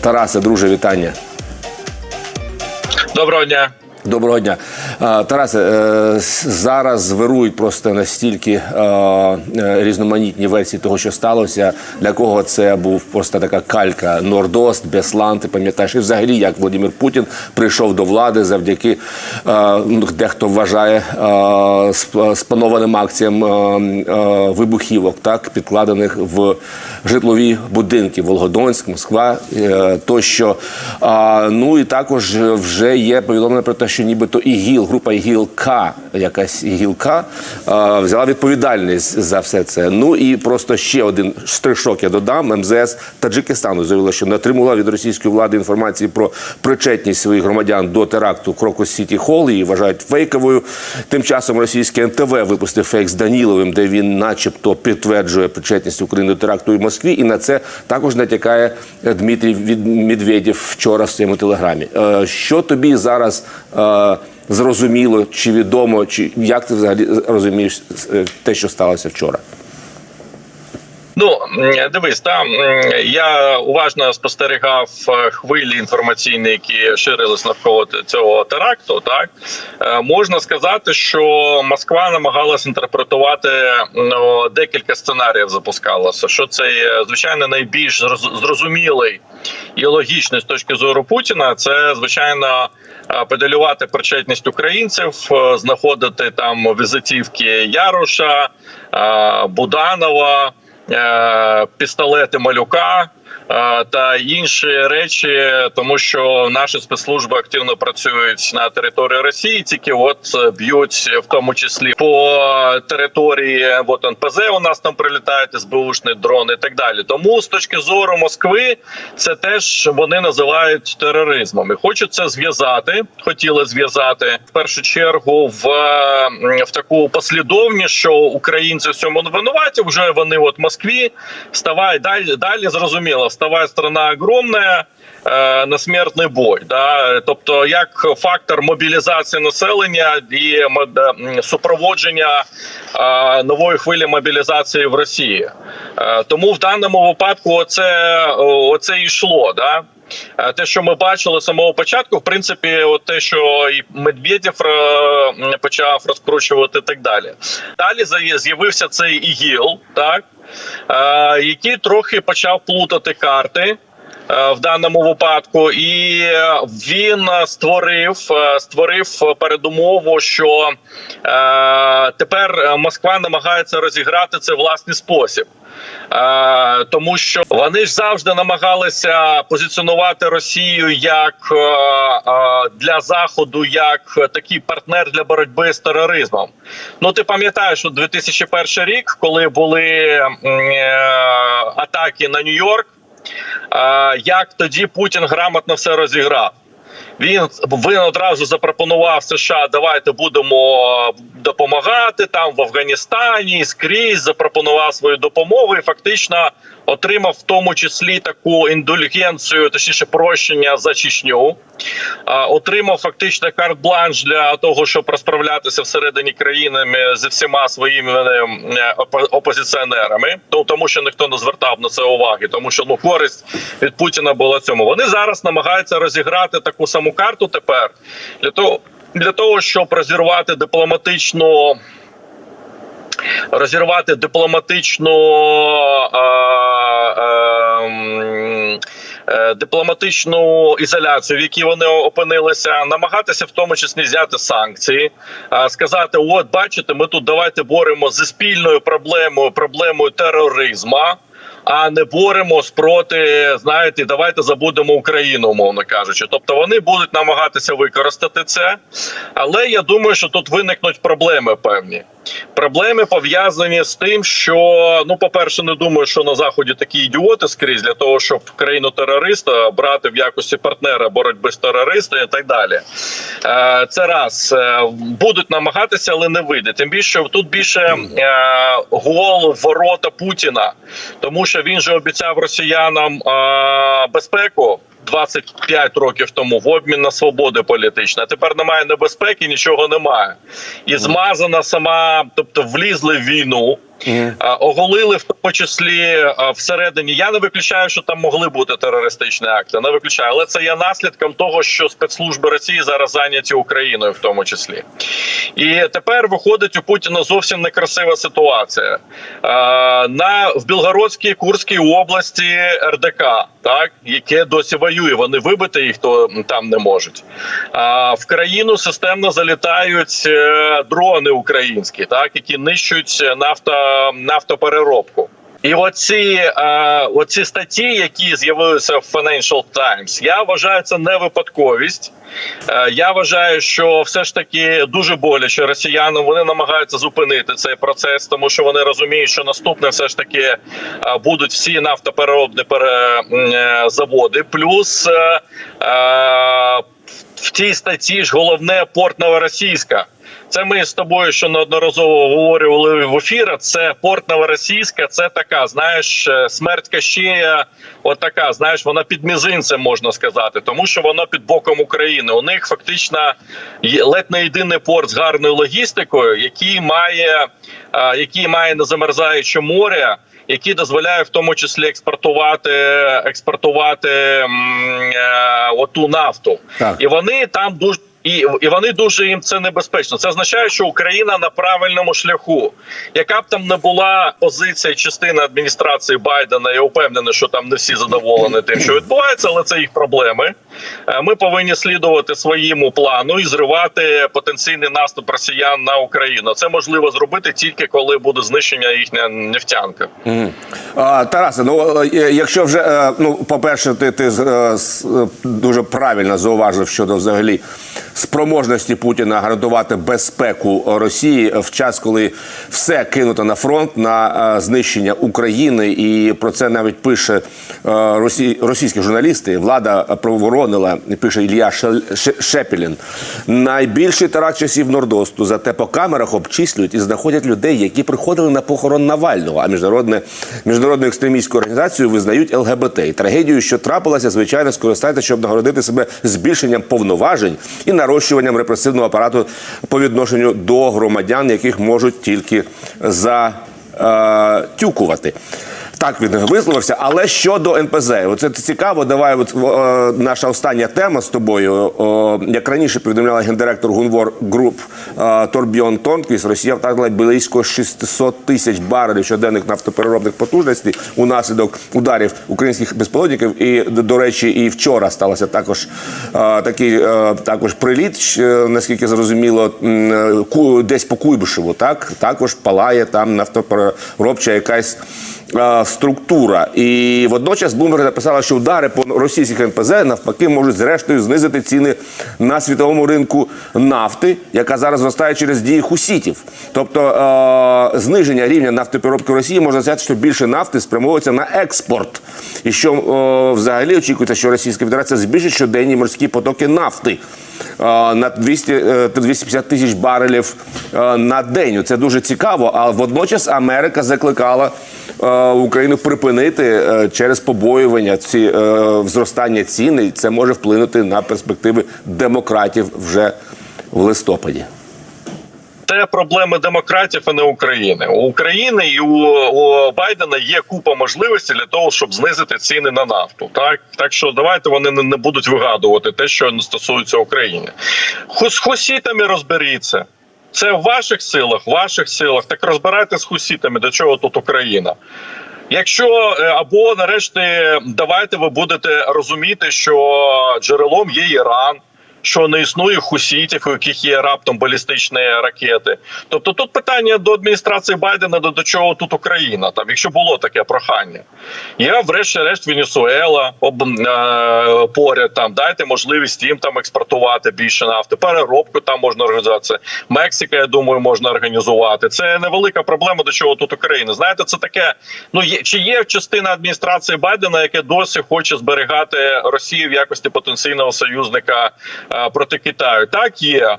Тарасе, друже, вітання. Доброго дня. Доброго дня, Тарасе. е, Зараз вирують просто настільки е, е, різноманітні версії того, що сталося. Для кого це був просто така калька Нордост, Беслан, ти пам'ятаєш, і взагалі як Володимир Путін прийшов до влади завдяки е, ну, дехто вважає е, спланованим акціям е, е, вибухівок, так підкладених в житлові будинки Волгодонськ, Москва е, тощо. Ну і також вже є повідомлення про те, що нібито ІГІЛ, група ІГІЛ К, якась ІГІЛ К, е, взяла відповідальність за все це. Ну і просто ще один штришок я додам. МЗС Таджикистану заявила, що не отримала від російської влади інформації про причетність своїх громадян до теракту Крокус Сіті Холл. Її вважають фейковою. Тим часом російське НТВ випустив фейк з Даніловим, де він, начебто, підтверджує причетність України до теракту в Москві. І на це також натякає Дмитрій Медведєв вчора в своєму телеграмі. Е, Що тобі зараз е, зрозуміло, чи відомо, чи як ти взагалі розумієш е, те, що сталося вчора? Ну дивись, там я уважно спостерігав е, хвилі інформаційні, які ширились навколо цього теракту. Так Е, можна сказати, що Москва намагалась інтерпретувати ну, декілька сценаріїв. Запускалося. Що це звичайно найбільш зроз- зрозумілий і логічний з точки зору Путіна. Це звичайно. е, Педалювати причетність українців, знаходити там візитівки Яруша, Буданова, пістолети малюка е, та інші речі, тому що наші спецслужби активно працюють на території Росії, тільки от е, б'ють в тому числі по території. От НПЗ у нас там прилітають СБУшні дрони і так далі. Тому з точки зору Москви, це теж вони називають тероризмом. І хочуть це зв'язати. Хотіли зв'язати в першу чергу в, в таку послідовність, що українці в цьому винуваті. Вже вони от в Москві вставай далі. Далі зрозуміло, вставай страна огромна. е, На смертний бой, да, тобто як фактор мобілізації населення і супроводження е, нової хвилі мобілізації в Росії, Е, тому в даному випадку оце, оце йшло. Да? Е, Те, що ми бачили з самого початку, в принципі, от те, що і Медведєв почав розкручувати, і так далі. Далі з'явився цей ІГІЛ, так який трохи почав плутати карти. е, В даному випадку, і він створив е, створив передумову, що е, тепер Москва намагається розіграти це власний спосіб. Е, тому що вони ж завжди намагалися позиціонувати Росію як е, е, для заходу, як такий партнер для боротьби з тероризмом. Ну ти пам'ятаєш, що 2001 рік, коли були атаки на Нью-Йорк, як тоді Путін грамотно все розіграв. Він він одразу запропонував США. Давайте будемо допомагати там в Афганістані скрізь. Запропонував свою допомогу і фактично отримав в тому числі таку індульгенцію, точніше прощення за Чечню. Отримав фактично карт-бланш для того, щоб розправлятися всередині країни зі всіма своїми е, опозиціонерами. Ну, тому що ніхто не звертав на це уваги, тому що ну користь від Путіна була цьому. Вони зараз намагаються розіграти таку саму карту тепер для того, для того, щоб розірвати дипломатичну. Розірвати дипломатичну е, е, е, дипломатичну ізоляцію, в якій вони опинилися, намагатися в тому числі взяти санкції, е, сказати: от бачите, ми тут давайте боремо зі спільною проблемою, проблемою тероризму. А не боремось проти, знаєте, давайте забудемо Україну, умовно кажучи. Тобто вони будуть намагатися використати це, але я думаю, що тут виникнуть проблеми певні. Проблеми пов'язані з тим, що ну, по-перше, не думаю, що на заході такі ідіоти скрізь для того, щоб країну терориста брати в якості партнера боротьби з терористами і так далі. Е, Це раз Е, будуть намагатися, але не вийде. Тим більше тут більше е, гол ворота Путіна, тому що він же обіцяв росіянам безпеку. 25 років тому в обмін на свободи політичні. А тепер немає небезпеки, нічого немає. І змазана сама, тобто влізли в війну. Оголили в тому числі всередині. Я не виключаю, що там могли бути терористичні акти. Не виключаю, але це є наслідком того, що спецслужби Росії зараз зайняті Україною, в тому числі. І тепер виходить у Путіна зовсім некрасива ситуація. На в Білгородській Курській області РДК, так яке досі воює. Вони вибити їх то там не можуть. А в країну системно залітають е, дрони українські, так які нищують нафто, нафтопереробку. І оці, е, оці статті, які з'явилися в Financial Times, я вважаю це не випадковість. Е, я вважаю, що все ж таки дуже боляче росіянам. Вони намагаються зупинити цей процес, тому що вони розуміють, що наступне все ж таки е, будуть всі нафтопереробні пере, е, заводи. Плюс е, е, в тій статті ж головне порт Новоросійська. Це ми з тобою що неодноразово говорювали в ефірах. Це порт Новоросійська, це така, знаєш, е, смерть Кащея, от така, знаєш, вона під мізинцем можна сказати, тому що воно під боком України. У них фактично ледь не єдиний порт з гарною логістикою, який має, е, який має незамерзаюче море. Який дозволяє в тому числі експортувати експортувати е, оту нафту, Так. і вони там дуже і, і вони дуже їм це небезпечно. Це означає, що Україна на правильному шляху. Яка б там не була позиція частини адміністрації Байдена, я впевнений, що там не всі задоволені тим, що відбувається, але це їх проблеми. Е, Ми повинні слідувати своєму плану і зривати потенційний наступ росіян на Україну. Це можливо зробити тільки коли буде знищення їхня нефтянка. А, Тарасе, ну е, якщо вже е, ну, по-перше, ти, ти е, дуже правильно зауважив щодо взагалі спроможності Путіна гарантувати безпеку Росії в час, коли все кинуто на фронт на знищення України, і про це навіть пише росі, російські журналісти. Влада проворонила, пише Ілля Шепелін. Найбільший теракт часів Нордосту. Зате по камерах обчислюють і знаходять людей, які приходили на похорон Навального. А міжнародне міжнародну екстремістську організацію визнають ЛГБТ. І трагедію, що трапилася, звичайно, скористається, щоб нагородити себе збільшенням повноважень і нарощуванням репресивного апарату по відношенню до громадян, яких можуть тільки затюкувати. Так він висловився. Але щодо НПЗ, оце цікаво. Давай, от о, наша остання тема з тобою. О, як раніше повідомляла гендиректор Гунвор Груп е, Торбіон Тонквіс, Росія втратила близько 600 тисяч барелів щоденних нафтопереробних потужностей унаслідок ударів українських безпілотників. І до, речі, і вчора сталося також е, такий е, також приліт, наскільки зрозуміло, е, десь по Куйбишеву. Так також палає там нафтопереробча якась е, структура. І водночас Bloomberg написала, що удари по російських НПЗ навпаки можуть зрештою знизити ціни на світовому ринку нафти, яка зараз зростає через дії хусітів. Тобто зниження рівня нафтопереробки Росії можна сказати, що більше нафти спрямовується на експорт. І що взагалі очікується, що Російська Федерація збільшить щоденні морські потоки нафти на 200, е, 250 тисяч барелів е, на день. Це дуже цікаво. А водночас Америка закликала е, Україну припинити е, через побоювання ці е, зростання ціни. Це може вплинути на перспективи демократів вже в листопаді. Це проблеми демократів, а не України. У України і у, у Байдена є купа можливостей для того, щоб знизити ціни на нафту. Так так що давайте вони не, не будуть вигадувати те, що не стосується України. З хусітами розберіться. Це в ваших силах, в ваших силах. Так розбирайте з хусітами, до чого тут Україна. Якщо е, або нарешті давайте ви будете розуміти, що джерелом є Іран. Що не існує хусітів, у яких є раптом балістичні ракети. Тобто тут питання до адміністрації Байдена до, до чого тут Україна, там, якщо було таке прохання. Я, врешті-решт, Венесуела об, е, поряд там дайте можливість їм там експортувати більше нафти, переробку там можна організувати. Мексика, я думаю, можна організувати. Це невелика проблема, до чого тут Україна. Знаєте, це таке. Ну є чи є частина адміністрації Байдена, яке досі хоче зберігати Росію в якості потенційного союзника проти Китаю? Так є.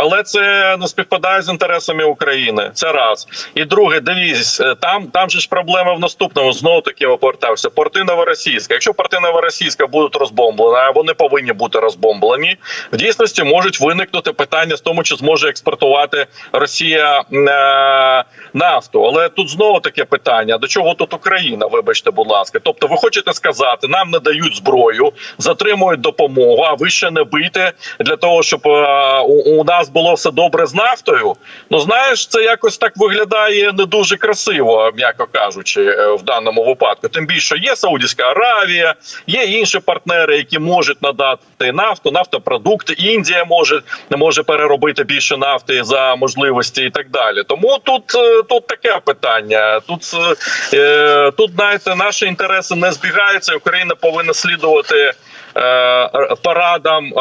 Але це не співпадає з інтересами України. Це раз. І друге, дивіться, е, там, там же ж проблема в наступному. Знову таки ми повертаємося. Порти Новоросійська. Якщо порти Новоросійська будуть розбомблені, а вони повинні бути розбомблені, в дійсності можуть виникнути питання з тому, чи зможе експортувати Росія е, нафту. Але тут знову таке питання: до чого тут Україна? Вибачте, будь ласка. Тобто, ви хочете сказати, нам не дають зброю, затримують допомогу, а ви ще не бийте для того, щоб е, у, у нас було все добре з нафтою. Ну знаєш, це якось так виглядає не дуже красиво, м'яко кажучи, е, в даному випадку. Тим більше є Саудівська Аравія, є інші партнери, які можуть надати нафту, нафтопродукти. Індія може не може переробити більше нафти за можливості і так далі. Тому тут, е, тут таке питання. Тут е, тут знаєте, наші інтереси не збігаються. Україна повинна слідувати парадам.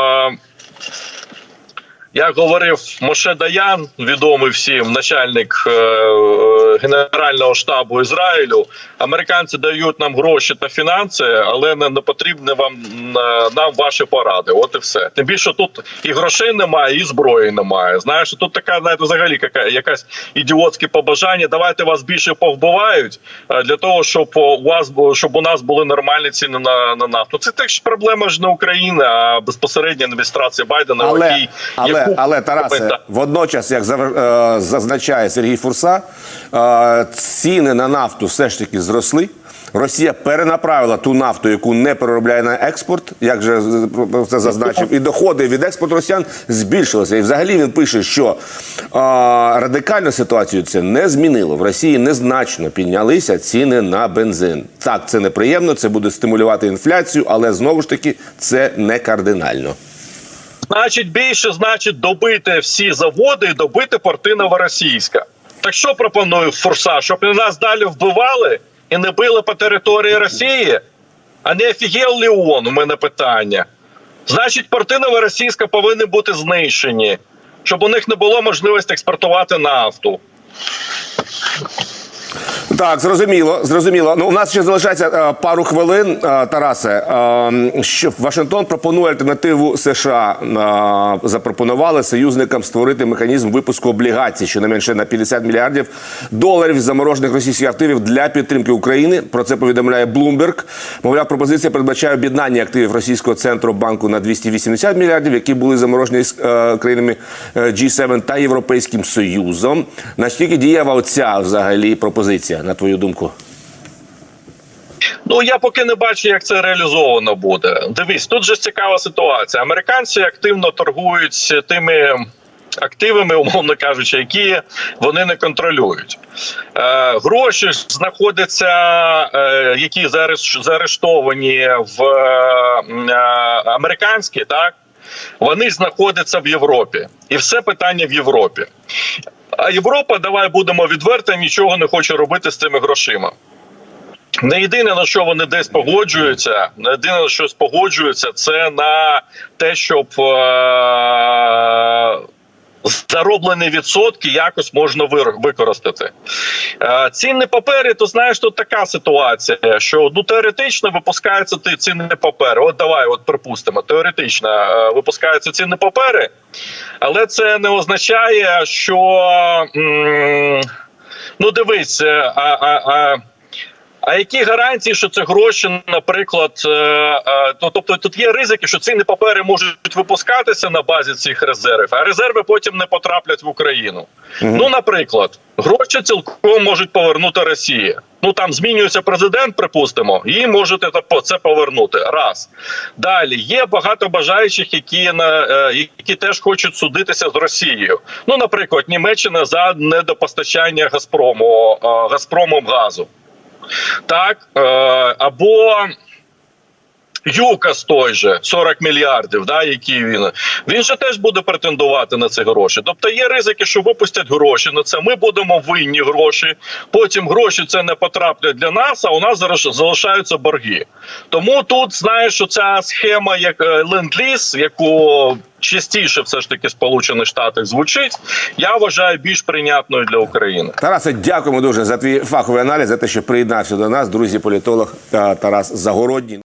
Як говорив Моше Даян, відомий всім начальник е, е, генерального штабу Ізраїлю, американці дають нам гроші та фінанси, але не, не потрібні вам е, нам ваші поради. От і все. Тим більше тут і грошей немає, і зброї немає. Знаєш, тут така знаєте, взагалі яка, якась ідіотське побажання. Давайте вас більше повбивають для того, щоб у вас щоб у нас були нормальні ціни на, на нафту. Це теж проблема ж не України, а безпосередньо адміністрації Байдена, Але, який але, але Тарасе, водночас, як е, зазначає Сергій Фурса, е, ціни на нафту все ж таки зросли. Росія перенаправила ту нафту, яку не переробляє на експорт, як же це зазначив, і доходи від експорту росіян збільшилися. І взагалі він пише, що е, радикально ситуацію це не змінило. В Росії незначно піднялися ціни на бензин. Так, це неприємно, це буде стимулювати інфляцію, але знову ж таки це не кардинально. Значить, більше значить добити всі заводи і добити порти Новоросійська. Так що пропонує Фурса? Щоб нас далі вбивали і не били по території Росії? А не офігел Леон, у мене питання. Значить, порти Новоросійська повинні бути знищені, щоб у них не було можливості експортувати нафту. Так, зрозуміло, зрозуміло. Ну, у нас ще залишається е, пару хвилин, е, Тарасе. Е, що Вашингтон пропонує альтернативу США. Е, запропонували союзникам створити механізм випуску облігацій, щонайменше на 50 мільярдів доларів заморожених російських активів для підтримки України. Про це повідомляє Bloomberg. Мовляв, пропозиція передбачає об'єднання активів російського центру банку на 280 мільярдів, які були заморожені з е, країнами е, G7 та Європейським Союзом. Наскільки дієва оця взагалі пропозиція, на твою думку? Ну я поки не бачу, як це реалізовано буде. Дивись, тут же цікава ситуація. Американці активно торгують тими. Активами, умовно кажучи, які вони не контролюють. Е, гроші знаходяться, е, які зараз заарештовані в е, американські, так вони знаходяться в Європі, і все питання в Європі. А Європа, давай будемо відверто, нічого не хоче робити з цими грошима. Не єдине на що вони десь погоджуються, не єдине на що погоджуються, це на те, щоб е- зароблені відсотки якось можна використати. Е, цінні папери, то знаєш, тут така ситуація, що ну теоретично випускаються цінні папери. От давай, от припустимо, теоретично е, випускаються цінні папери, але це не означає, що м- ну дивись, е, а. а, а а які гарантії, що це гроші, наприклад, е, е, тобто тут є ризики, що цінні папери можуть випускатися на базі цих резервів, а резерви потім не потраплять в Україну. Ну, наприклад, гроші цілком можуть повернути Росія. Ну там змінюється президент, припустимо, і можете це повернути. Раз далі є багато бажаючих, які на е, які теж хочуть судитися з Росією. Ну, наприклад, Німеччина за недопостачання Газпрому Газпромом газу. Так, е, або ЮКАС той же 40 мільярдів, да, які він він же теж буде претендувати на ці гроші. Тобто є ризики, що випустять гроші на це. Ми будемо винні гроші. Потім гроші це не потраплять для нас, а у нас зараз залишаються борги. Тому тут знаєш, що ця схема, як е, ленд-ліз, яку частіше все ж таки Сполучених Штатах звучить, я вважаю більш прийнятною для України. Тарасе, дякуємо дуже за твій фаховий аналіз, за те, що приєднався до нас. Друзі, політолог Тарас Загородній.